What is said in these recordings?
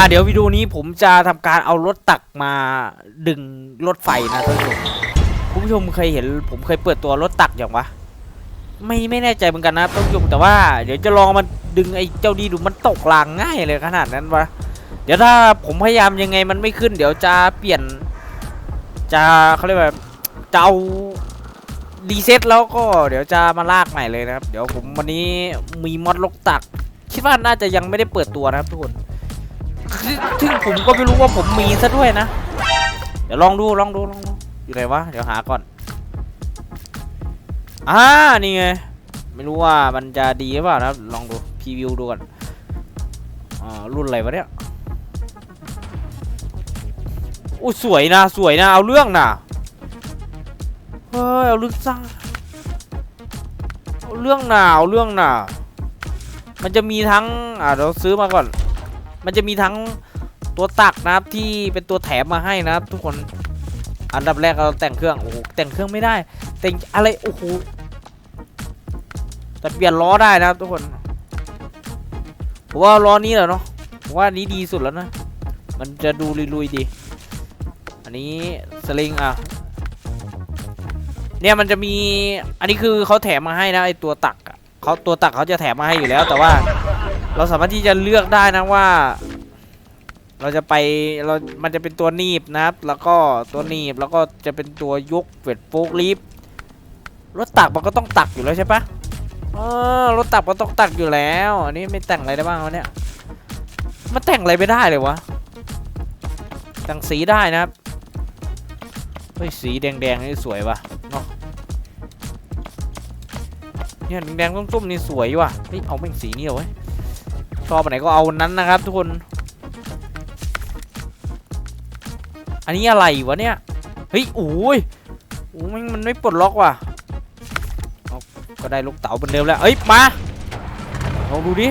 อ่าเดี๋ยววิดีโอนี้ผมจะทำการเอารถตักมาดึงรถไฟนะท่านผู้ชมคุณผู้ชมเคยเห็น ผมเคยเปิดตัวรถตักอย่างวะไม่ไม่แน่ใจเหมือนกันนะท่านผู้ชมแต่ว่าเดี๋ยวจะลองมันดึงไอ้เจ้าดีดูมันตกรางง่ายเลยขนาดนั้นวะเดี๋ยวถ้าผมพยายามยังไงมันไม่ขึ้น เดี๋ยวจะเปลี่ยน จะเขาเรียกว่าจะเอารีเซ็ตแล้วก็เดี๋ยวจะมาลากใหม่เลยนะครับ เดี๋ยวผมวันนี้มีมอดลกตัก คิดว่าน่าจะยังไม่ได้เปิดตัวนะครับทุกคน ซึ่งผมก็ไม่รู้ว่าผมมีซะด้วยนะ เดี๋ยวลองดูลองดูลองดูอยู่ไหนวะ เดี๋ยวหาก่อน อ่า นี่ไง ไม่รู้ว่ามันจะดีหรือเปล่านะ ลองดูพรีวิวดูก่อน อ่า รุ่นอะไรวะเนี่ยอู้สวยนะ สวยนะ เอาเรื่องนะเฮ้ย เอาเรื่องซ่าเอาเรื่องหนาเอาเรื่องหนามันจะมีทั้ง อ่าเราซื้อมาก่อน มันจะมีทั้งตัวตักนะครับที่เป็นตัวแถมมาให้นะครับ ทุกคนอันดับแรกเราแต่งเครื่องโอ้โหแต่งเครื่องไม่ได้ แต่งอะไรโอ้โหแต่เปลี่ยนล้อได้นะครับ ทุกคนผมว่าล้อนี้แหละเนาะผมว่านี้ดีสุดแล้วนะ มันจะดูลุยๆดี อันนี้สลิงอะเนี่ยมันจะมีอันนี้คือเขาแถมมาให้นะไอตัวตักเขาตัวตักเขาจะแถมมาให้อยู่แล้ว แต่ว่า เราสามารถที่จะเลือกได้นะว่า เราจะไปเรา มันจะเป็นตัวหนีบนะครับ แล้วก็ตัวหนีบแล้วก็จะเป็นตัวยกเวทโฟกลิฟรถตักมันก็ต้องตักอยู่แล้วใช่ปะเออรถตักมันต้องตักอยู่แล้ว อันนี้ไม่แต่งอะไรได้บ้างวะเนี่ยมันแต่งอะไรไม่ได้เลยวะแต่งสีได้นะครับเฮ้ยสีแดงๆนี่สวยว่ะเนาะเนี่ยแดงๆส้มๆนี่สวยว่ะเฮ้ยเอาแม่งสีนี่เอาไว้ ชอบอันไหนก็เอาอันนั้นนะครับ ทุกคน อันนี้อะไรวะเนี่ย เฮ้ยโอ้ยโอ้ยมันไม่ปลดล็อกว่ะก็ได้ลูกเต๋าเหมือนเดิมแล้ว เอ้ย มาลองดูดิ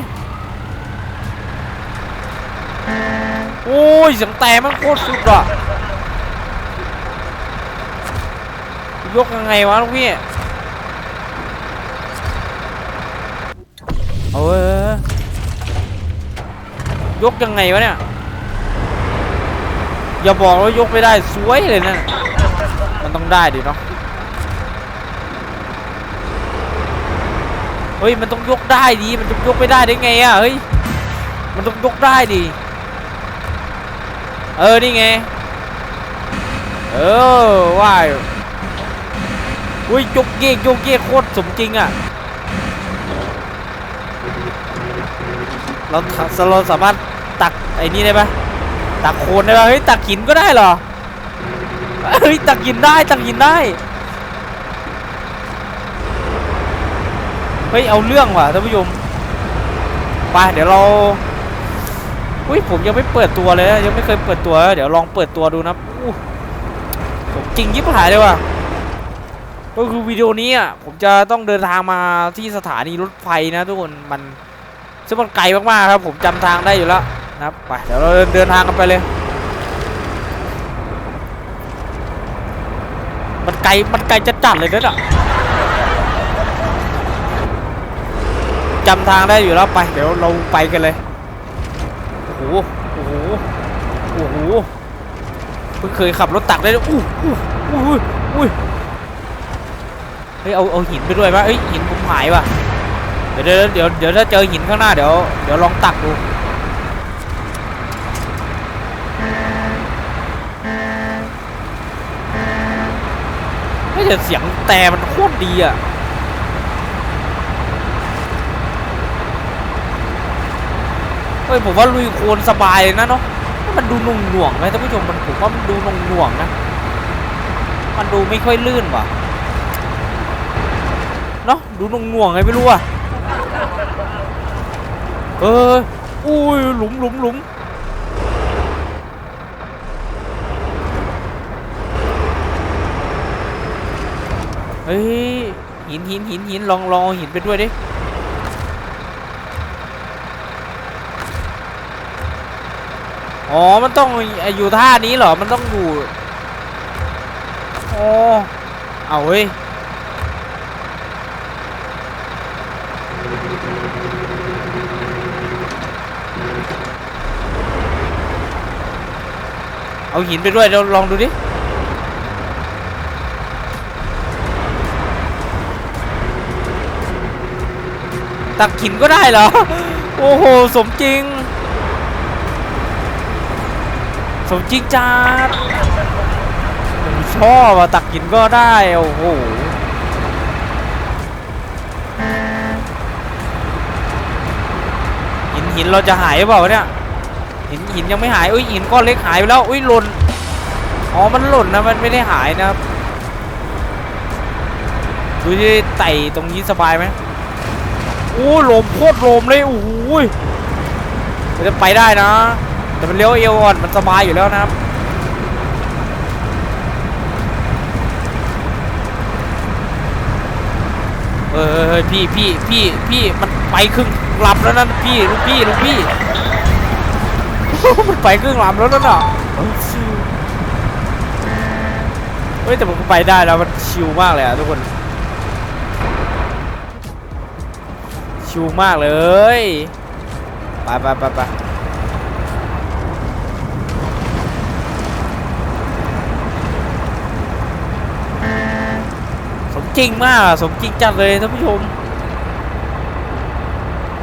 โอ้ยเสียงแต่มันโคตรสุดอะ ยกยังไงวะลูกพี่ เอ้ย ยกยังไงวะเนี่ย อย่าบอกว่ายกไม่ได้สวยเลยนะ มันต้องได้ดิเนาะ เฮ้ย มันต้องยกได้ดิ มันจะยกไม่ได้ได้ไงอะเฮ้ย มันต้องยกได้ดิ เออ นี่ไง เออว่ายอุ้ยยกเยกยกเยกโคตรสมจริงอะ เราเราสามารถตักไอ้นี่ได้ปะตักโคลนได้ปะเฮ้ยตักหินก็ได้เหรอเฮ้ยตักหินได้ตักหินได้เฮ้ยเอาเรื่องว่ะท่านผู้ชมไปเดี๋ยวเราอุ้ยผมยังไม่เปิดตัวเลยยังไม่เคยเปิดตัว เดี๋ยวลองเปิดตัวดูนะอู้ผมจริงยิบหายเลยว่ะก็คือวิดีโอนี้อะผมจะต้องเดินทางมาที่สถานีรถไฟนะทุกคนมัน ซึ่งมันไกลมากๆครับผมจำทางได้อยู่แล้วนะครับไปเดี๋ยวเราเดินทางกันไปเลย มันไกลมันไกลจะจัดเลยนะจำทางได้อยู่แล้วไปเดี๋ยวเราไปกันเลยโอ้โหโอ้โหโอ้โหเพิ่งเคยขับรถตักได้ด้วยอู้อู้อู้อู้หูเฮ้ยเอาเอาหินไปด้วยปะเอ้ยหินผมหายว่ะ เดี๋ยวเดี๋ยวเดี๋ยวถ้าเจอหินข้างหน้าเดี๋ยวเดี๋ยวลองตักดูไม่แต่เสียงแต่มันโคตรดีอะเฮ้ยผมว่าลุยโคลนสบายเลยนะเนาะมันดูหนุ่งหน่วงๆไหมท่านผู้ชมมันผมว่ามันดูหนุ่งหน่วงๆนะ มันดูไม่ค่อยลื่นว่ะเนาะดูนุ่งหน่วงๆไงไม่รู้อะ เอออุ้ยหลุมหลุมหลุมเฮ้ยหินหินหินหินลองลองเอาหินไปด้วยดิอ๋อ มันต้องอยู่ท่านี้เหรอ มันต้องอยู่อ๋อเอาเว้ย เอาหินไปด้วยเดี๋ยวลองดูดิตักหินก็ได้เหรอ โอ้โห สมจริง สมจริงจัดผมชอบอะตักหินก็ได้ โอ้โหหินหินเราจะหายหรือเปล่าเนี่ย หินหินยังไม่หายอุ้ยหินก้อนเล็กหายไปแล้วอุ้ยหล่นอ๋อมันหล่นนะมันไม่ได้หายนะครับดูที่ไต่ตรงนี้สบายไหมโอ้ลมโคตรลมเลยโอ้โหยมันจะไปได้นะ แต่มันเลี้ยวเอวอ่อนมันสบายอยู่แล้วนะครับเออเออเออพี่พี่พี่พี่มันไปครึ่งลำแล้วนั่นพี่ลูกพี่ลูกพี่ มันไปครึ่งลำแล้วนั่นอะเฮ้ยแต่มันก็ไปได้แล้วมันชิลมากเลยอะทุกคน ชิวมากเลยไปไปไปไปสมจริงมากอะสมจริงจัดเลยท่านผู้ชม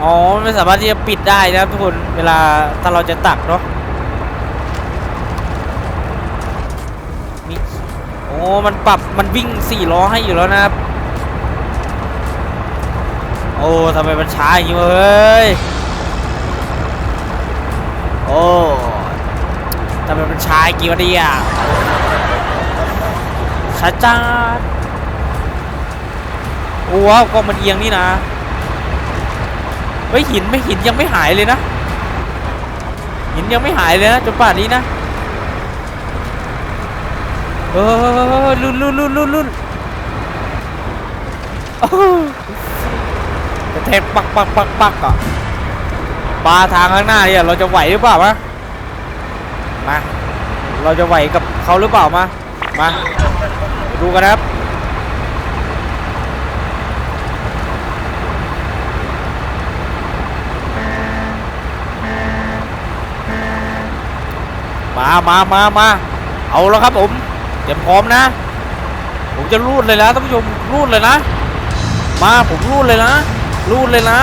อ๋อไม่สามารถที่จะปิดได้นะครับทุกคนเวลาถ้าเราจะตักเนาะมีโอ้มันปรับมันวิ่งสี่ล้อให้อยู่แล้วนะครับ โอ้ทำไมมันช้าอย่างนี้เฮ้ยโอ้ทำไมมันช้าอย่างนี้วะเนี่ยช้าจ้าโอ้ว้าวก็มันเอียงนี่นะ เฮ้ยหินไม่หินยังไม่หายเลยนะ หินยังไม่หายเลยนะจนป่านนี้นะเออลุ่นลุ่นลุ่นลุ่นลุ่นโอ้กระแทกปักปักปักปักอะปลาทางข้างหน้าเนี่ยเราจะไหวหรือเปล่ามะมา เราจะไหวกับเขาหรือเปล่ามา มา ดูกันนะครับ มามามามาเอาแล้วครับผมเตรียมพร้อมนะ ผมจะรูดเลยนะท่านผู้ชมรูดเลยนะ มาผมรูดเลยนะ รูดเลยนะ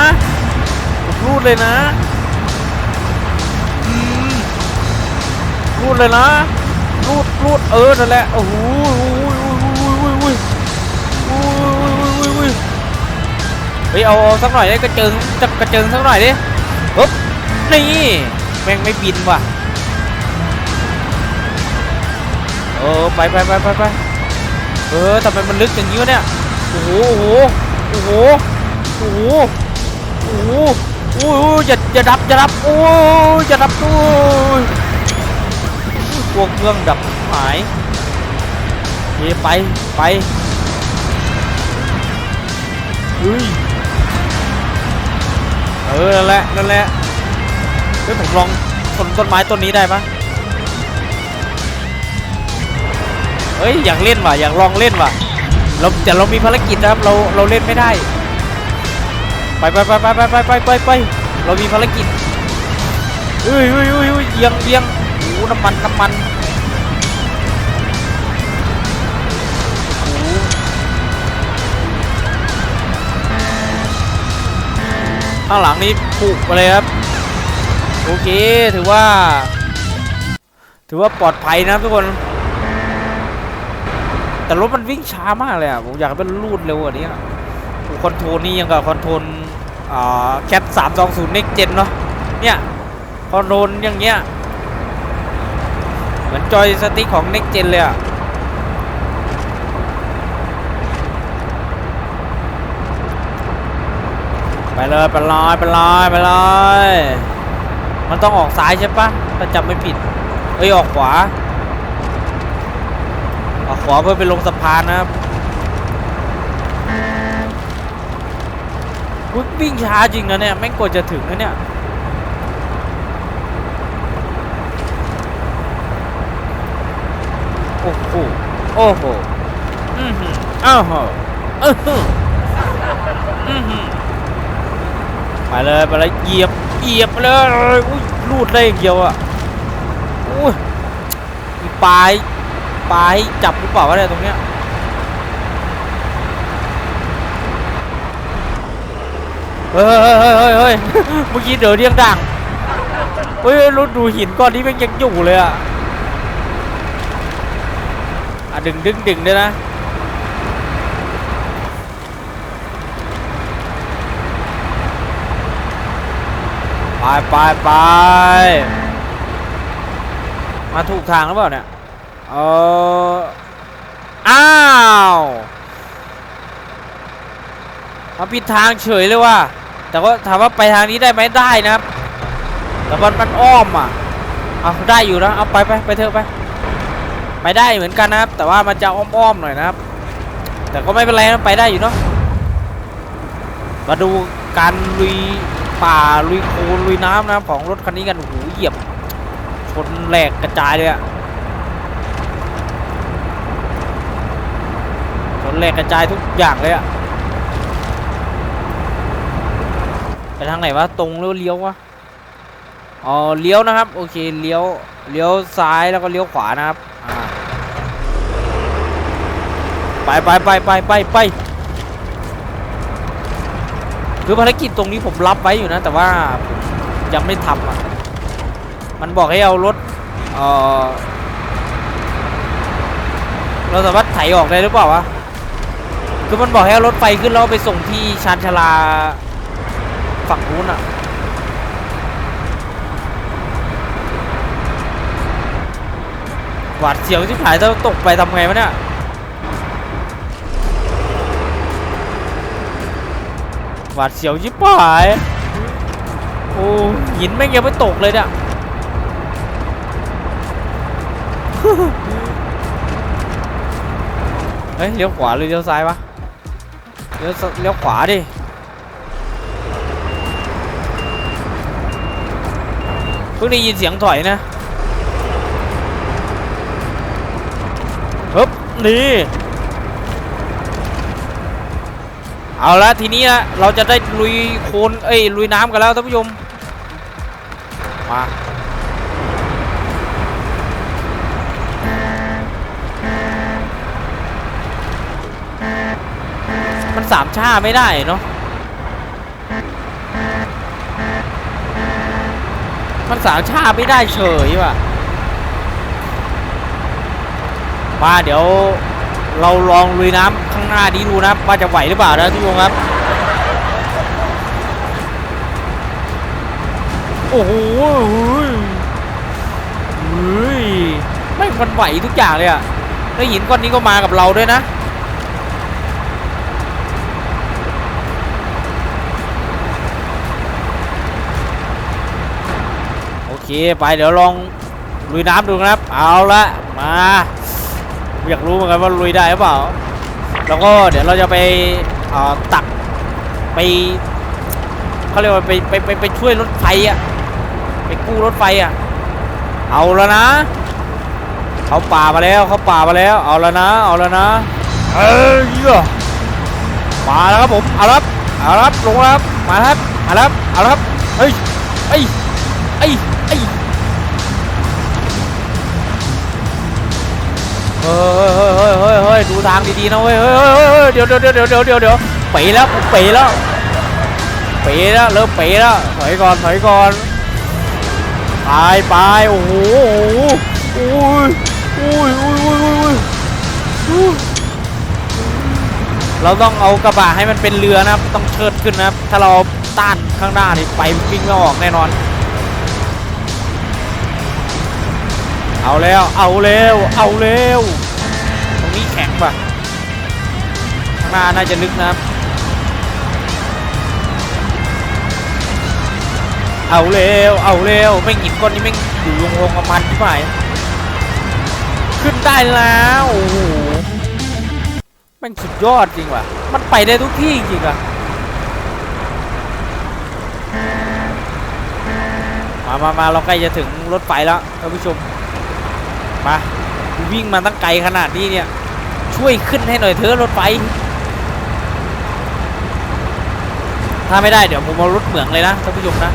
ผมรูดเลยนะรูดเลยนะรูดรูดเออนั่นแหละโอ้โหไปเอาสักหน่อยได้กระเจิงจับกระเจิงสักหน่อยดิปึ๊บนี่แม่งไม่บินว่ะ ออไปไปไปไปไปเออทำไมมันลึกอย่างนี้วะเนี่ยโอ้โหโอ้โหโอ้โหโอ้โหโอ้โหอย่าอย่าดับอย่าดับโอ้ยอย่าดับโอ้ยกลัวเครื่องดับหายเฮไปไปเฮ้ยเออนั่นแหละนั่นแหละเฮ้ยผมลองต้นต้นไม้ต้นนี้ได้ปะ เฮ้ยอยากเล่นว่ะอยากลองเล่นว่ะเราแต่เรามีภารกิจนะครับเราเราเล่นไม่ได้ ไปไปไปไปไปไปไปไปไปเรามีภารกิจเฮ้ยเฮ้ยเฮ้ยเฮ้ยเอียงเอียงโอ้น้ำมันน้ำมันข้างหลังนี้ปุกไปเลยครับโอเคถือว่า ถือว่าปลอดภัยนะทุกคน แต่รถมันวิ่งช้ามากเลยอะผมอยากให้มันรูดเร็วกว่านี้อะคอนโทรลนี่ยังกับคอนโทรลแคทสามสองศูนย์ next gen เนาะเนี่ยคอนโทรลอย่างเงี้ยเหมือนจอยสติ๊กของ next gen เลยอะไปเลยไปเลยไปเลยไปเลยมันต้องออกซ้ายใช่ปะถ้าจำไม่ผิดเอ้ยออกขวา ออกขวาเพื่อไปลงสะพานนะครับอุ๊ยวิ่งช้าจริงนะเนี่ยแม่งกว่าจะถึงนะเนี่ยโอ้โหโอ้โหอือหืออ้าวโหอือหืออือหือไปเลยไปเลยเหยียบเหยียบไปเลยอุ้ยรูดได้อย่างเดียวอะอุ้ยปลาย ปลายจับหรือเปล่าวะเนี่ยตรงเนี้ยเฮ้ยเฮ้ยเฮ้ยเฮ้ยเมื่อกี้เดี๋ยวเรียงดังเฮ้ยรถดูหินก้อนนี้ม่งยังอยู่เลยอะอะดึงดึงดึงด้วยนะไปไปไปมาถูกทางหรือเปล่าเนี่ย เอออ้าวมาผิดทางเฉยเลยว่ะแต่ว่าถามว่าไปทางนี้ได้ไหมได้นะครับ แต่มันมันอ้อมอะเอาได้อยู่นะเอาไปไปไปเถอะไปไปได้เหมือนกันนะครับ แต่ว่ามันจะอ้อมๆหน่อยนะครับ แต่ก็ไม่เป็นไรนะไปได้อยู่เนาะมาดูการลุยป่าลุยโคลนลุยน้ำนะครับของรถคันนี้กันโอ้โหเหยียบชนแหลกกระจายเลยอะชน แหลกกระจายทุกอย่างเลยอะไปทางไหนวะตรงหรือเลี้ยววะอ๋อเลี้ยวนะครับ โอเคเลี้ยวเลี้ยวซ้ายแล้วก็เลี้ยวขวานะครับอ่าไปไปไปไปไปไปคือภารกิจตรงนี้ผมรับไว้อยู่นะ แต่ว่ายังไม่ทำอะมันบอกให้เอารถเออเราสามารถไถออกได้หรือเปล่าวะ คือมันบอกให้เอารถไฟขึ้นแล้วไปส่งที่ชานชาลาฝั่งนู้นอะหวาดเสียวที่ผายถ้าตกไปทำไงวะเนี่ยหวาดเสียวชิบหายโอ้หินแม่งยังไม่ตกเลยเนี่ยเฮ้ยเลี้ยวขวาหรือเลี้ยวซ้ายวะ ลี้ยวเลี้ยวขวาดิเพิ่งได้ยินเสียงถอยนะฮึบนี่เอาละทีนี้นะเราจะได้ลุยโคลนเอ้ยลุยน้ำกันแล้วท่านผู้ชมมา สามชาไม่ได้เนาะมันสามชาไม่ได้เฉยว่ะมาเดี๋ยวเราลองลุยน้ำข้างหน้านี้ดูนะว่าจะไหวหรือเปล่านะทุกคนครับ โอ้โหเฮ้ยไม่มันไหวทุกอย่างเลยอะแล้วหินก้อนนี้ก็มากับเราด้วยนะ เคไปเดี๋ยวลองลุยน้ำดูนะครับ เอาละมาอยากรู้เหมือนกันว่าลุยได้หรือเปล่า แล้วก็เดี๋ยวเราจะไปตักไปเขาเรียกว่าไปไปไปไปช่วยรถไฟอะไปกู้รถไฟอะ เอาแล้วนะเขาป่ามาแล้วเขาป่ามาแล้ว เอาแล้วนะเอาแล้วนะเอ้ยเหี้ยมาแล้วครับผมเอาครับเอาครับลงแล้วครับมาแล้วครับมาครับเอาครับเฮ้ยเอ้ย อ้ยเอ้เฮ้ยเฮ้ยเฮ้ยเฮ้ยเฮ้ยดูทางดีๆนะเว้ยเฮ้ยเฮ้ยเฮ้ยเฮ้ยเดี๋ยวเดี๋ยวเดี๋ยวเดี๋ยวเดี๋ยวเดี๋ยวเป๋แล้วเป๋แล้วเป๋แล้วเริ่มเป๋แล้วถอยก่อนถอยก่อนไปไปโอ้โหโอ้โอ้ยโอ้ยโอ้ยโอ้ยโอ้ยโอ้ยเราต้องเอากระบะให้มันเป็นเรือนะครับ ต้องเชิดขึ้นนะครับ ถ้าเราต้านข้างหน้านี่ไปวิ่งไม่ออกแน่นอน เอาแล้ว เอาเร็วเอาเร็วตรงนี้แข็งป่ะข้างหน้าน่าจะลึกนะครับ เอาเร็วเอาเร็วไม่งหินก้อนนี้แม่อยู่ยงคงกับมันที่ไหนขึ้นได้แล้วโอ้โหแม่งสุดยอดจริงว่ะ มันไปได้ทุกที่จริงอะมามามาเราใกล้จะถึงรถไฟแล้วท่านผู้ชม มาวิ่งมาตั้งไกลขนาดนี้เนี่ย ช่วยขึ้นให้หน่อยเถอะรถไฟ ถ้าไม่ได้เดี๋ยวผมเอารถเหมืองเลยนะท่านผู้ชมนะ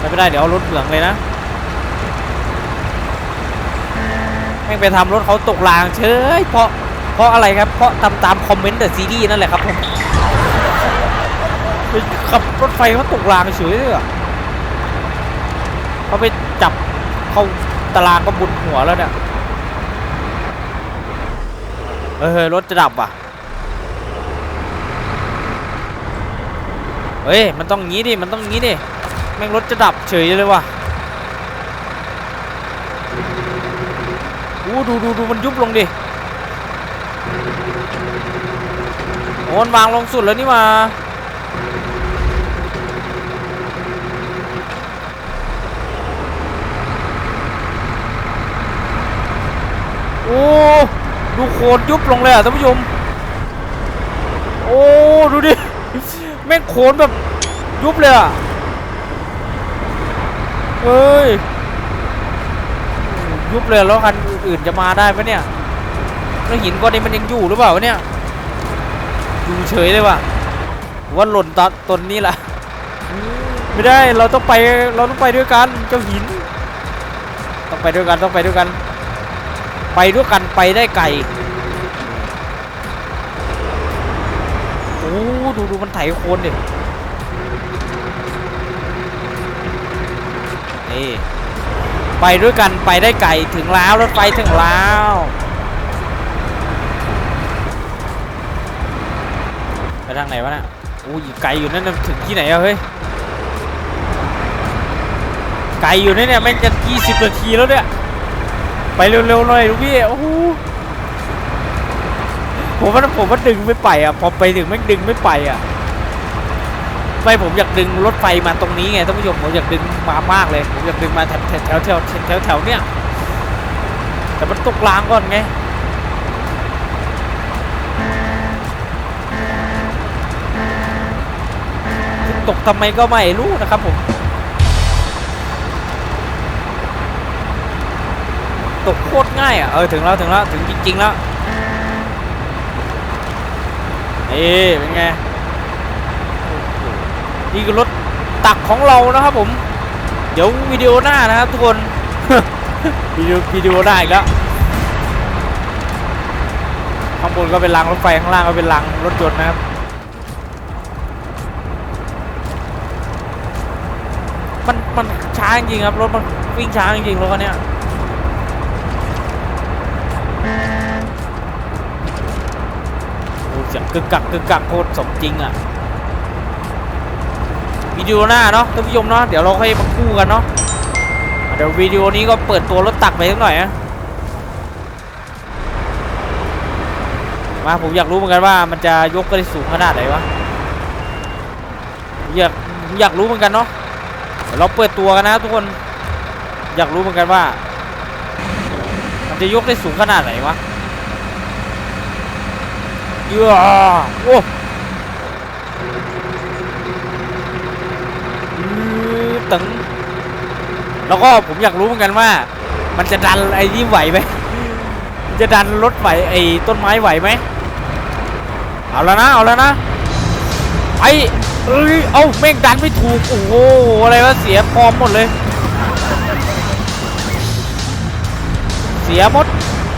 ถ้าไม่ได้เดี๋ยวเอารถเหมืองเลยนะงไปทำรถเขาตกรางเฉยเพราะเพราะอะไรครับเพราะตามตามคอมเมนต์เดอะซีรีส์นั่นแหละครับผมไปขับรถไฟเขาตกรางเฉยเลยอะเขาไปจับเขา ตารางก็บุญหัวแล้วเนี่ยเออรถจะดับว่ะ เฮ้ย มันต้องงี้ดิ มันต้องงี้ดิ แม่งรถจะดับเฉยเลยว่ะอู้ดูดูดูมันยุบลงดิโอนวางลงสุดแล้วนี่มา โอ้ดูโคนยุบลงเลยอะท่านผู้ชมโอ้ดูดิแม่งโคนแบบยุบเลยอะเฮ้ยยุบเลยแล้วคันอื่นจะมาได้ไหมเนี่ยแล้วหินก้อนนี้มันยังอยู่หรือเปล่าเนี่ยอยู่เฉยเลยว่ะว่าหล่นตอนตนนี้ล่ะไม่ได้เราต้องไปเราต้องไปด้วยกันเจ้าหิน ต้องไปด้วยกันต้องไปด้วยกัน ไปด้วยกันไปได้ไกลโอ้ดูดูมันไถโคนดินี่ไปด้วยกันไปได้ไกลถึงแล้วรถไฟถึงแล้วไปทางไหนวะเนี่ยโอ้ยไกลอยู่นั่นถึงที่ไหนอะเฮ้ยไกลอยู่นะเนี่ยแม่งจะ20นาทีแล้วเนี่ย ไปเร็วๆหน่อยลูกพี่โอ้โหผมว่าผมว่าดึงไม่ไปอะพอไปถึงแม่ดึงไม่ไปอะไม่ผมอยากดึงรถไฟมาตรงนี้ไงท่านผู้ชมผมอยากดึงมามากเลยผมอยากดึงมาแถวแถวแถวแถวแถวเนี้ยแต่มันตกรางก่อนไงตกทำไมก็ไม่รู้นะครับผม ตกโคตรง่ายอะ เออ ถึงแล้ว ถึงแล้ว ถึงจริงๆแล้วนี่เป็นไง นี่คือรถตักของเรานะครับผม เดี๋ยววิดีโอหน้านะครับทุกคน วิดีโอวิดีโอหน้าอีกแล้ว ข้างบนก็เป็นรางรถไฟ ข้างล่างก็เป็นรางรถยนต์นะครับมันมันช้าจริงๆครับรถมันวิ่งช้าจริงๆรถคันเนี้ยโอ้ เสียงกึกกักกึกกักโคตรสมจริงอะวิดีโอหน้าเนาะท่านผู้ชมเนาะเดี๋ยวเราค่อยมาคู่กันเนาะเดี๋ยววิดีโอนี้ก็เปิดตัวรถตักไปสักหน่อยนะมาผมอยากรู้เหมือนกันว่ามันจะยกได้สูงขนาดไหนวะอยากอยากรู้เหมือนกันเนาะเราเปิดตัวกันนะทุกคนอยากรู้เหมือนกันว่า จะยกได้สูงขนาดไหนวะเยอะโอ้ตึงแล้วก็ผมอยากรู้เหมือนกันว่า มันจะดันไอ้นี่ไหวไหมมันจะดันรถไหวไอ้ต้นไม้ไหวไหมเอาแล้วนะเอาแล้วนะไอ้เอ้ยเอาแม่งดันไม่ถูกโอ้โหอะไรวะเสียฟอร์มหมดเลย สียหมด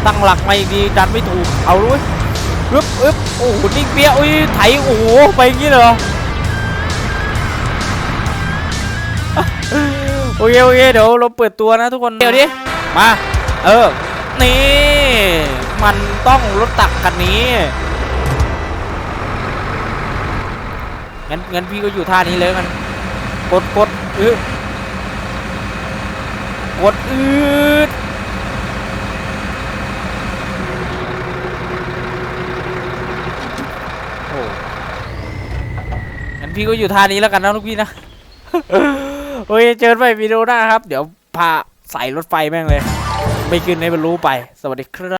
ตั้งหลักไม่ดีดันไม่ถูกเอาด้ยอึ๊บอึ๊บโอ้โหนิ่งเปี้ยอุ้ยไถโอ้โหไปอย่างนี้เหรอโอเคโอเคเดี๋ยวเราเปิดตัวนะทุกคนเดี๋ยวดิมาเออนี่มันต้องรถตักคันนี้งั้นงั้นพี่ก็อยู่ท่านี้เลยมันกดกดอือกดอืดโอ้งั้น พี่ก็อยู่ท่านี้แล้วกันนะลูกพี่นะ โอเคเจอกันใหม่วิดีโอหน้าครับ เดี๋ยวพาใส่รถไฟแม่งเลย ไม่ขึ้นให้มันรู้ไป สวัสดีครับ